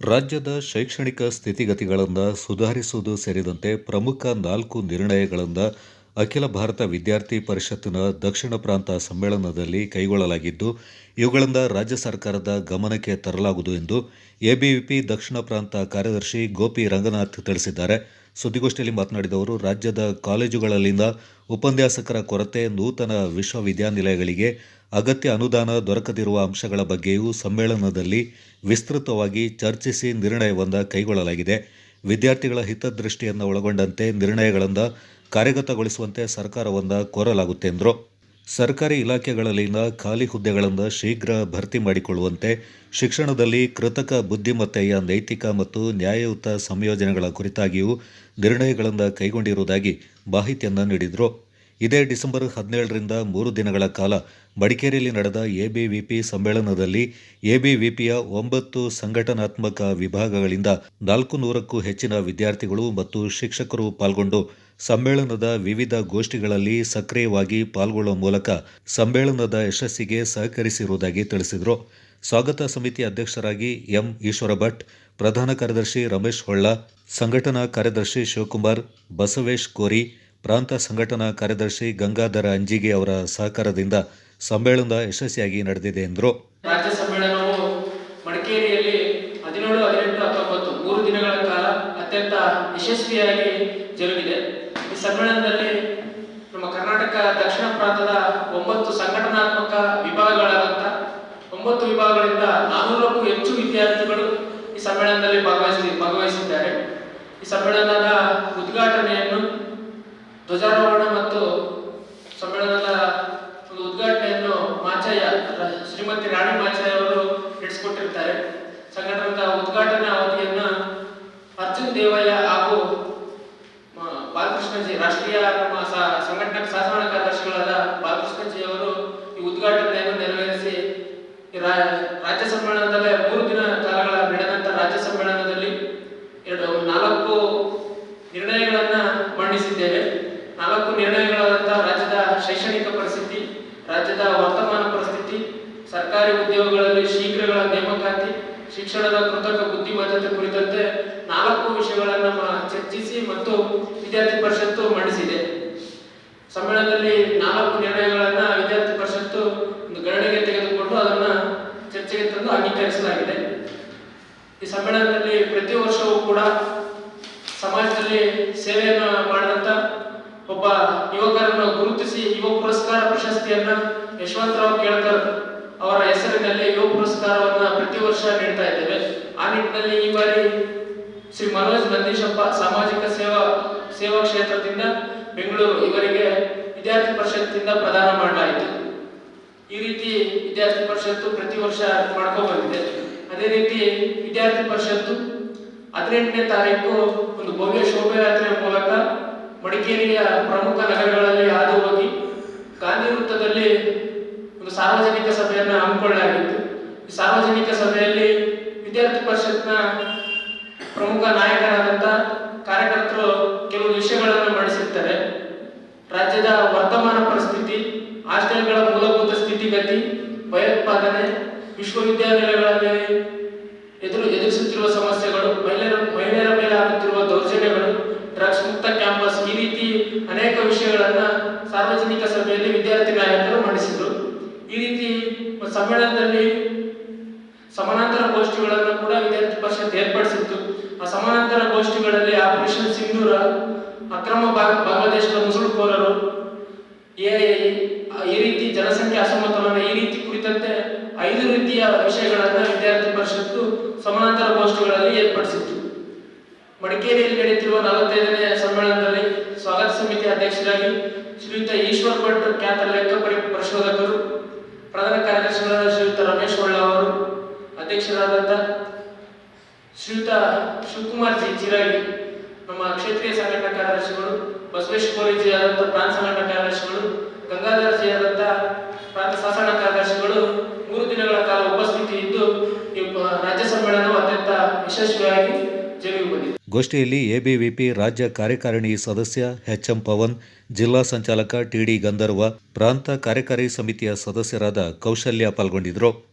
ರಾಜ್ಯದ ಶೈಕ್ಷಣಿಕ ಸ್ಥಿತಿಗತಿಗಳನ್ನು ಸುಧಾರಿಸುವುದು ಸೇರಿದಂತೆ ಪ್ರಮುಖ ನಾಲ್ಕು ನಿರ್ಣಯಗಳನ್ನು ಅಖಿಲ ಭಾರತ ವಿದ್ಯಾರ್ಥಿ ಪರಿಷತ್ತಿನ ದಕ್ಷಿಣ ಪ್ರಾಂತ ಸಮ್ಮೇಳನದಲ್ಲಿ ಕೈಗೊಳ್ಳಲಾಗಿದ್ದು, ಇವುಗಳಿಂದ ರಾಜ್ಯ ಸರ್ಕಾರದ ಗಮನಕ್ಕೆ ತರಲಾಗುವುದು ಎಂದು ಎಬಿವಿಪಿ ದಕ್ಷಿಣ ಪ್ರಾಂತ ಕಾರ್ಯದರ್ಶಿ ಗೋಪಿ ರಂಗನಾಥ್ ತಿಳಿಸಿದ್ದಾರೆ. ಸುದ್ದಿಗೋಷ್ಠಿಯಲ್ಲಿ ಮಾತನಾಡಿದ ಅವರು, ರಾಜ್ಯದ ಕಾಲೇಜುಗಳಲ್ಲಿನ ಉಪನ್ಯಾಸಕರ ಕೊರತೆ ನೂತನ ವಿಶ್ವವಿದ್ಯಾನಿಲಯಗಳಿಗೆ ಅಗತ್ಯ ಅನುದಾನ ದೊರಕದಿರುವ ಅಂಶಗಳ ಬಗ್ಗೆಯೂ ಸಮ್ಮೇಳನದಲ್ಲಿ ವಿಸ್ತೃತವಾಗಿ ಚರ್ಚಿಸಿ ನಿರ್ಣಯವೊಂದ ಕೈಗೊಳ್ಳಲಾಗಿದೆ. ವಿದ್ಯಾರ್ಥಿಗಳ ಹಿತದೃಷ್ಟಿಯನ್ನು ಒಳಗೊಂಡಂತೆ ನಿರ್ಣಯಗಳನ್ನು ಕಾರ್ಯಗತಗೊಳಿಸುವಂತೆ ಸರ್ಕಾರವೊಂದ ಕೋರಲಾಗುತ್ತೆ ಎಂದರು. ಸರ್ಕಾರಿ ಇಲಾಖೆಗಳಲ್ಲಿನ ಖಾಲಿ ಹುದ್ದೆಗಳನ್ನು ಶೀಘ್ರ ಭರ್ತಿ ಮಾಡಿಕೊಳ್ಳುವಂತೆ ಶಿಕ್ಷಣದಲ್ಲಿ ಕೃತಕ ಬುದ್ಧಿಮತ್ತೆಯ ನೈತಿಕ ಮತ್ತು ನ್ಯಾಯಯುತ ಸಂಯೋಜನೆಗಳ ಕುರಿತಾಗಿಯೂ ನಿರ್ಣಯಗಳನ್ನು ಕೈಗೊಂಡಿರುವುದಾಗಿ ಮಾಹಿತಿಯನ್ನು ನೀಡಿದರು. ಇದೇ ಡಿಸೆಂಬರ್ ಹದಿನೇಳರಿಂದ ಮೂರು ದಿನಗಳ ಕಾಲ ಮಡಿಕೇರಿಯಲ್ಲಿ ನಡೆದ ಎಬಿವಿಪಿ ಸಮ್ಮೇಳನದಲ್ಲಿ ಎಬಿವಿಪಿಯ ಒಂಬತ್ತು ಸಂಘಟನಾತ್ಮಕ ವಿಭಾಗಗಳಿಂದ ನಾಲ್ಕು ನೂರಕ್ಕೂ ಹೆಚ್ಚಿನ ವಿದ್ಯಾರ್ಥಿಗಳು ಮತ್ತು ಶಿಕ್ಷಕರು ಪಾಲ್ಗೊಂಡು ಸಮ್ಮೇಳನದ ವಿವಿಧ ಗೋಷ್ಠಿಗಳಲ್ಲಿ ಸಕ್ರಿಯವಾಗಿ ಪಾಲ್ಗೊಳ್ಳುವ ಮೂಲಕ ಸಮ್ಮೇಳನದ ಯಶಸ್ಸಿಗೆ ಸಹಕರಿಸಿರುವುದಾಗಿ ತಿಳಿಸಿದರು. ಸ್ವಾಗತ ಸಮಿತಿ ಅಧ್ಯಕ್ಷರಾಗಿ ಎಂ ಈಶ್ವರ ಭಟ್ ಪ್ರಧಾನ ಕಾರ್ಯದರ್ಶಿ ರಮೇಶ್ ಹೊಳ್ಳ, ಸಂಘಟನಾ ಕಾರ್ಯದರ್ಶಿ ಶಿವಕುಮಾರ್, ಬಸವೇಶ್ ಕೋರಿ ಪ್ರಾಂತ ಸಂಘಟನಾ ಕಾರ್ಯದರ್ಶಿ ಗಂಗಾಧರ ಅಂಜಿಗೆ ಅವರ ಸಹಕಾರದಿಂದ ಸಮ್ಮೇಳನ ಯಶಸ್ವಿಯಾಗಿ ನಡೆದಿದೆ ಎಂದರು. ರಾಜ್ಯ ಸಮ್ಮೇಳನವು ಮಡಿಕೇರಿಯಲ್ಲಿ ಹದಿನೇಳು, ಹದಿನೆಂಟು, ಹತ್ತೊಂಬತ್ತು, ಮೂರು ದಿನಗಳ ಕಾಲ ಅತ್ಯಂತ ಯಶಸ್ವಿಯಾಗಿ ಜರುಗಿದೆ. ಈ ಸಮ್ಮೇಳನದಲ್ಲಿ ನಮ್ಮ ಕರ್ನಾಟಕ ದಕ್ಷಿಣ ಪ್ರಾಂತದ ಒಂಬತ್ತು ಸಂಘಟನಾತ್ಮಕ ವಿಭಾಗಗಳಾದಂಥ ಒಂಬತ್ತು ವಿಭಾಗಗಳಿಂದ ನಾನ್ನೂರಕ್ಕೂ ಹೆಚ್ಚು ವಿದ್ಯಾರ್ಥಿಗಳು ಈ ಸಮ್ಮೇಳನದಲ್ಲಿ ಭಾಗವಹಿಸಿ ಭಾಗವಹಿಸಿದ್ದಾರೆ. ಈ ಸಮ್ಮೇಳನದ Sosial. ನಿರ್ಣಯಗಳಾದಂತಹ ರಾಜ್ಯದ ಶೈಕ್ಷಣಿಕ ಪರಿಸ್ಥಿತಿ ರಾಜ್ಯದ ವರ್ತಮಾನ ಪರಿಸ್ಥಿತಿ, ಸರ್ಕಾರಿ ಉದ್ಯೋಗಗಳಲ್ಲಿ ಶೀಘ್ರಗಳ ನೇಮಕಾತಿ, ಶಿಕ್ಷಣದ ಕೃತಕ ಬುದ್ಧಿಮತ್ತತೆ ಕುರಿತಂತೆ ನಾಲ್ಕು ವಿಷಯಗಳನ್ನು ಚರ್ಚಿಸಿ ಮತ್ತು ವಿದ್ಯಾರ್ಥಿ ಪರಿಷತ್ತು ಮಂಡಿಸಿದೆ. ಸಮ್ಮೇಳನದಲ್ಲಿ ನಾಲ್ಕು ನಿರ್ಣಯಗಳನ್ನು ವಿದ್ಯಾರ್ಥಿ ಪರಿಷತ್ತು ಒಂದು ಗಣನೆಗೆ ತೆಗೆದುಕೊಂಡು ಅದನ್ನ ಚರ್ಚೆಗೆ ತಂದು ಅಂಗೀಕರಿಸಲಾಗಿದೆ. ಈ ಸಮ್ಮೇಳನದಲ್ಲಿ ಪ್ರತಿ ವರ್ಷವೂ ಕೂಡ ಸಮಾಜದಲ್ಲಿ ಸೇವೆಯನ್ನು ಪ್ರಶಸ್ತಿಯನ್ನ ಯಶವಂತರಾವ್ ಕೇಳ್ಕರ್ ಅವರ ಹೆಸರಿನಲ್ಲಿ ಯೋಗ ಪುರಸ್ಕಾರವನ್ನ ಪ್ರತಿ ವರ್ಷ ನೀಡ್ತಾ ಇದ್ದೇವೆ. ಆ ನಿಟ್ಟಿನಲ್ಲಿ ಈ ಬಾರಿ ಶ್ರೀ ಮನೋಜ್ ನಂದೀಶಪ್ಪ ಸಾಮಾಜಿಕ ಸೇವಾ ಸೇವಾ ಕ್ಷೇತ್ರದಿಂದ ಬೆಂಗಳೂರು ಇವರಿಗೆ ವಿದ್ಯಾರ್ಥಿ ಪರಿಷತ್ತಿಂದ ಪ್ರದಾನ ಮಾಡಲಾಯಿತು. ಈ ರೀತಿ ವಿದ್ಯಾರ್ಥಿ ಪರಿಷತ್ತು ಪ್ರತಿ ವರ್ಷ ಮಾಡ್ಕೊ ಬಂದಿದೆ ಅದೇ ರೀತಿ ವಿದ್ಯಾರ್ಥಿ ಪರಿಷತ್ತು ಹದಿನೆಂಟನೇ ತಾರೀಕು ಒಂದು ಭವ್ಯ ಶೋಭಾಯಾತ್ರೆ ಮೂಲಕ ಮಡಿಕೇರಿಯ ಪ್ರಮುಖ ನಗರಗಳಲ್ಲಿ ಹಾದು ಹೋಗಿ ಗಾಂಧಿ ವೃತ್ತದಲ್ಲಿ ಒಂದು ಸಾರ್ವಜನಿಕ ಸಭೆಯನ್ನು ಹಮ್ಮಿಕೊಳ್ಳಲಾಗಿತ್ತು. ಈ ಸಾರ್ವಜನಿಕ ಸಭೆಯಲ್ಲಿ ವಿದ್ಯಾರ್ಥಿ ಪರಿಷತ್ನ ಪ್ರಮುಖ ನಾಯಕರಾದಂಥ ಕಾರ್ಯಕರ್ತರು ಕೆಲವು ವಿಷಯಗಳನ್ನು ಮಂಡಿಸಿರ್ತಾರೆ ರಾಜ್ಯದ ವರ್ತಮಾನ ಪರಿಸ್ಥಿತಿ, ಹಾಸ್ಟೆಲ್ಗಳ ಮೂಲಭೂತ ಸ್ಥಿತಿಗತಿ, ಭಯೋತ್ಪಾದನೆ, ವಿಶ್ವವಿದ್ಯಾನಿಲಯಗಳಲ್ಲಿ ಎದುರು ಎದುರಿಸುತ್ತಿರುವ ಸಮಸ್ಯೆಗಳು ಮಹಿಳೆಯರ ವಿಷಯಗಳನ್ನ ಸಾರ್ವಜನಿಕ ಸಭೆಯಲ್ಲಿ ವಿದ್ಯಾರ್ಥಿ ನಾಯಕರು ಮಂಡಿಸಿದರು. ಈ ರೀತಿ ಸಮ್ಮೇಳನದಲ್ಲಿ ಸಮಾನಾಂತರ ಗೋಷ್ಠಿಗಳನ್ನು ಕೂಡ ವಿದ್ಯಾರ್ಥಿ ಪರಿಷತ್ ಏರ್ಪಡಿಸಿತ್ತು. ಆ ಸಮಾನಾಂತರ ಗೋಷ್ಠಿಗಳಲ್ಲಿ ಆಪರೇಷನ್ ಸಿಂಧೂರ ಅಕ್ರಮ ಬಾಂಗ್ಲಾದೇಶದ ಎಐ, ಈ ರೀತಿ ಜನಸಂಖ್ಯೆ ಅಸಮತೋಲನ, ಈ ರೀತಿ ಕುರಿತಂತೆ ಐದು ರೀತಿಯ ವಿಷಯಗಳನ್ನು ವಿದ್ಯಾರ್ಥಿ ಪರಿಷತ್ತು ಸಮಾನಾಂತರ ಗೋಷ್ಠಿಗಳಲ್ಲಿ ಏರ್ಪಡಿಸಿತ್ತು. ಮಡಿಕೇರಿಯಲ್ಲಿ ನಡೆಯುತ್ತಿರುವ ನಲವತ್ತೈದನೇ ಸಮಿತಿ ಅಧ್ಯಕ್ಷರಾಗಿ ಶ್ರೀಯುತ ಈಶ್ವರ್ ಭಟ್ ಖ್ಯಾತ ಲೆಕ್ಕ ಪರಿಶೋಧಕರು, ಪ್ರಧಾನ ಕಾರ್ಯದರ್ಶಿಗಳಾದ ಶ್ರೀಯುತ ರಮೇಶ್ ಹೊಳ್ಳ ಅವರು, ಅಧ್ಯಕ್ಷರಾದಂತ ಶ್ರೀಯುತ ಶಿವಕುಮಾರ್ ಜಿ ಚಿರಾಗಿ, ನಮ್ಮ ಕ್ಷೇತ್ರೀಯ ಸಂಘಟನಾ ಕಾರ್ಯದರ್ಶಿಗಳು ಬಸವೇಶ್ವರ ಕೋಲಿಜಿ ಆದಂಥ ಪ್ರಾಂತ ಸಂಘಟನಾ ಕಾರ್ಯದರ್ಶಿಗಳು, ಗಂಗಾಧರ ಜಿ ಆದಂಥ ಪ್ರಾಂತ ಸಾಸಣ ಕಾರ್ಯದರ್ಶಿಗಳು, ಮೂರು ದಿನಗಳ ಕಾಲ ಉಪಸ್ಥಿತಿ ಇದ್ದು ರಾಜ್ಯ ಸಮ್ಮೇಳನವು ಅತ್ಯಂತ ಯಶಸ್ವಿಯಾಗಿ ಗೋಷ್ಠಿಯಲ್ಲಿ ಎಬಿವಿಪಿ ರಾಜ್ಯ ಕಾರ್ಯಕಾರಿಣಿ ಸದಸ್ಯ ಎಚ್ಎಂ ಪವನ್, ಜಿಲ್ಲಾ ಸಂಚಾಲಕ ಟಿಡಿ ಗಂಧರ್ವ, ಪ್ರಾಂತ ಕಾರ್ಯಕಾರಿ ಸಮಿತಿಯ ಸದಸ್ಯರಾದ ಕೌಶಲ್ಯ ಪಾಲ್ಗೊಂಡಿದ್ದರು.